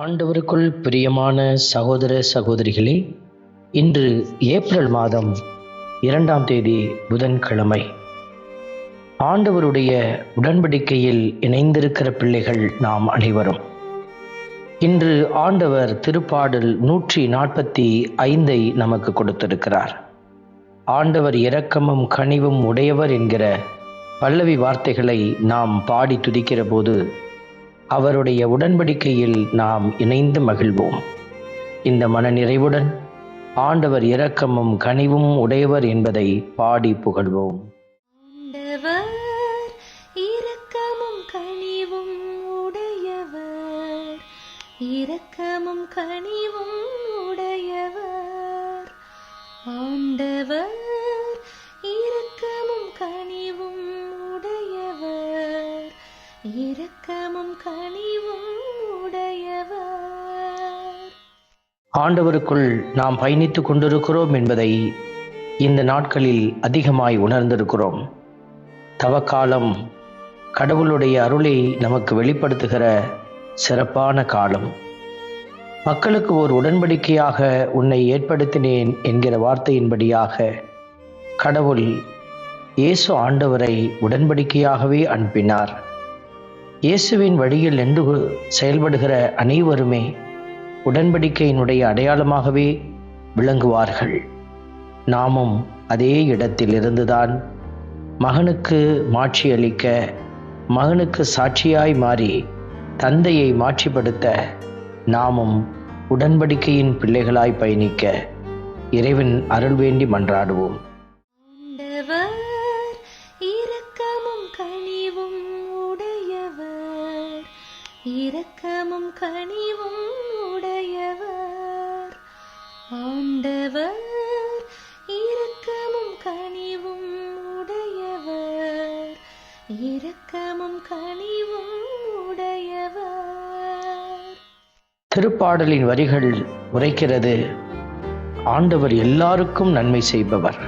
ஆண்டவருக்குள் பிரியமான சகோதர சகோதரிகளே இன்று ஏப்ரல் மாதம் இரண்டாம் தேதி புதன்கிழமை. ஆண்டவருடைய உடன்படிக்கையில் இணைந்திருக்கிற பிள்ளைகள் நாம் அனைவரும். இன்று ஆண்டவர் திருப்பாடல் நூற்றி நாற்பத்தி ஐந்தை நமக்கு கொடுத்திருக்கிறார். ஆண்டவர் இரக்கமும் கனிவும் உடையவர் என்கிற பல்லவி வார்த்தைகளை நாம் பாடி துதிக்கிற போது அவருடைய உடன்படிக்கையில் நாம் இணைந்து மகிழ்வோம். இந்த மன நிறைவுடன் ஆண்டவர் இரக்கமும் கனிவும் உடையவர் என்பதை பாடி புகழ்வோம். இரக்கமும் கனிவும் உடையவர். இரக்கமும் கனிவும் உடையவர். ஆண்டவர் இரக்கமும் கனிவும் உடையவர். ஆண்டவருக்குள் நாம் பயணித்துக் கொண்டிருக்கிறோம் என்பதை இந்த நாட்களில் அதிகமாய் உணர்ந்திருக்கிறோம். தவக்காலம் கடவுளுடைய அருளை நமக்கு வெளிப்படுத்துகிற சிறப்பான காலம். மக்களுக்கு ஒரு உடன்படிக்கையாக உன்னை ஏற்படுத்தினேன் என்கிற வார்த்தையின்படியாக கடவுள் இயேசு ஆண்டவரை உடன்படிக்கையாகவே அனுப்பினார். இயேசுவின் வழியில் நின்று செயல்படுகிற அனைவருமே உடன்படிக்கையினுடைய அடையாளமாகவே விளங்குவார்கள். நாமும் அதே இடத்தில் இருந்துதான் மகனுக்கு மாட்சியளிக்க மகனுக்கு சாட்சியாய் மாறி தந்தையை மாட்சிப்படுத்த நாமும் உடன்படிக்கையின் பிள்ளைகளாய் பயணிக்க இறைவன் அருள் வேண்டி மன்றாடுவோம். இரக்கமும் கனிவும் உடையவர். ஆண்டவர் இரக்கமும் கனிவும் உடையவர். இரக்கமும் கனிவும் உடையவர். திருப்பாடலின் வரிகள் உரைக்கிறது ஆண்டவர் எல்லாருக்கும் நன்மை செய்பவர்.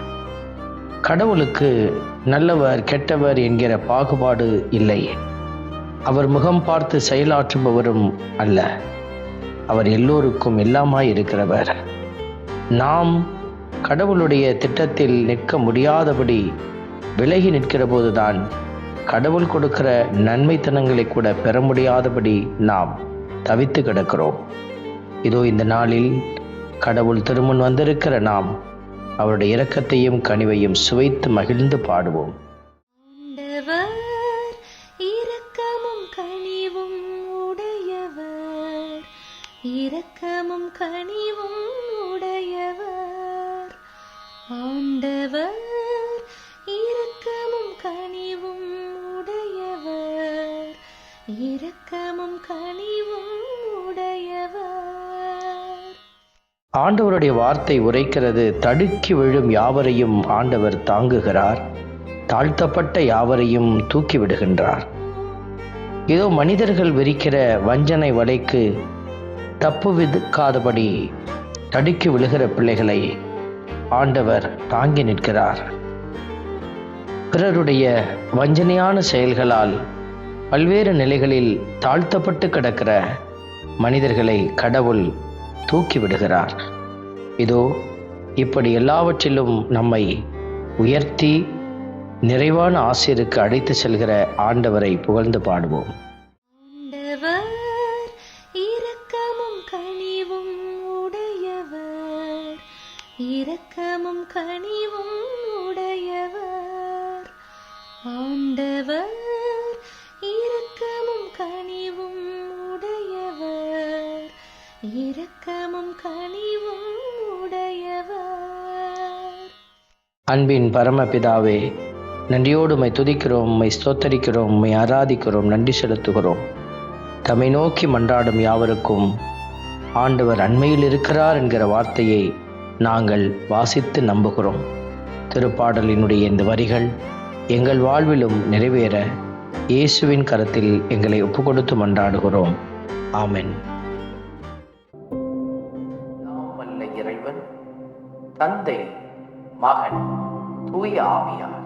கடவுளுக்கு நல்லவர் கெட்டவர் என்கிற பாகுபாடு இல்லை. அவர் முகம் பார்த்து செயலாற்றுபவரும் அல்ல. அவர் எல்லோருக்கும் எல்லாமாய் இருக்கிறவர் நாம் கடவுளுடைய திட்டத்தில் நிற்க முடியாதபடி விலகி நிற்கிற போதுதான் கடவுள் கொடுக்கிற நன்மைத்தனங்களை கூட பெற முடியாதபடி நாம் தவித்து கிடக்கிறோம். இதோ இந்த நாளில் கடவுள் திருமுன் வந்திருக்கிற நாம் அவருடைய இரக்கத்தையும் கனிவையும் சுவைத்து மகிழ்ந்து பாடுவோம். கனிவும் உடையவர். இரக்கமும் கனிவும் உடையவர். ஆண்டவர் இரக்கமும் கனிவும் உடையவர். இரக்கமும் கனிவும் உடையவர். ஆண்டவருடைய வார்த்தை உரைக்கிறது தடுக்கி விழும் யாவரையும் ஆண்டவர் தாங்குகிறார் தாழ்த்தப்பட்ட யாவரையும் தூக்கிவிடுகின்றார் ஏதோ மனிதர்கள் விரிக்கிற வஞ்சனை வலைக்கு தப்பு விதுக்காதபடி தடுக்கி விழுகிற பிள்ளைகளை ஆண்டவர் தாங்கி நிற்கிறார். பிறருடைய வஞ்சனையான செயல்களால் பல்வேறு நிலைகளில் தாழ்த்தப்பட்டு கிடக்கிற மனிதர்களை கடவுள் தூக்கி விடுகிறார். இதோ இப்படி எல்லாவற்றிலும் நம்மை உயர்த்தி நிறைவான ஆசிரியருக்கு அழைத்து செல்கிற ஆண்டவரை புகழ்ந்து பாடுவோம். ஆண்டவர் இரக்கமும் கனிவும் உடையவர். இரக்கமும் கனிவும் உடையவர். ஆண்டவர் இரக்கமும் கனிவும் உடையவர். இரக்கமும் கனிவும் உடையவர். அன்பின் பரமபிதாவே நன்றியோடு உம்மை துதிக்கிறோம் உம்மை ஸ்தோத்தரிக்கிறோம் உம்மை ஆராதிக்கிறோம் நன்றி செலுத்துகிறோம். தம்மை நோக்கி மன்றாடும் யாவருக்கும் ஆண்டவர் அண்மையில் இருக்கிறார் என்கிற வார்த்தையை நாங்கள் வாசித்து நம்புகிறோம். திருப்பாடலினுடைய இந்த வரிகள் எங்கள் வாழ்விலும் நிறைவேற இயேசுவின் கரத்தில் எங்களை ஒப்புக்கொடுத்து மன்றாடுகிறோம். ஆமென். இறைவன் தந்தை மகன் தூய ஆவியார்.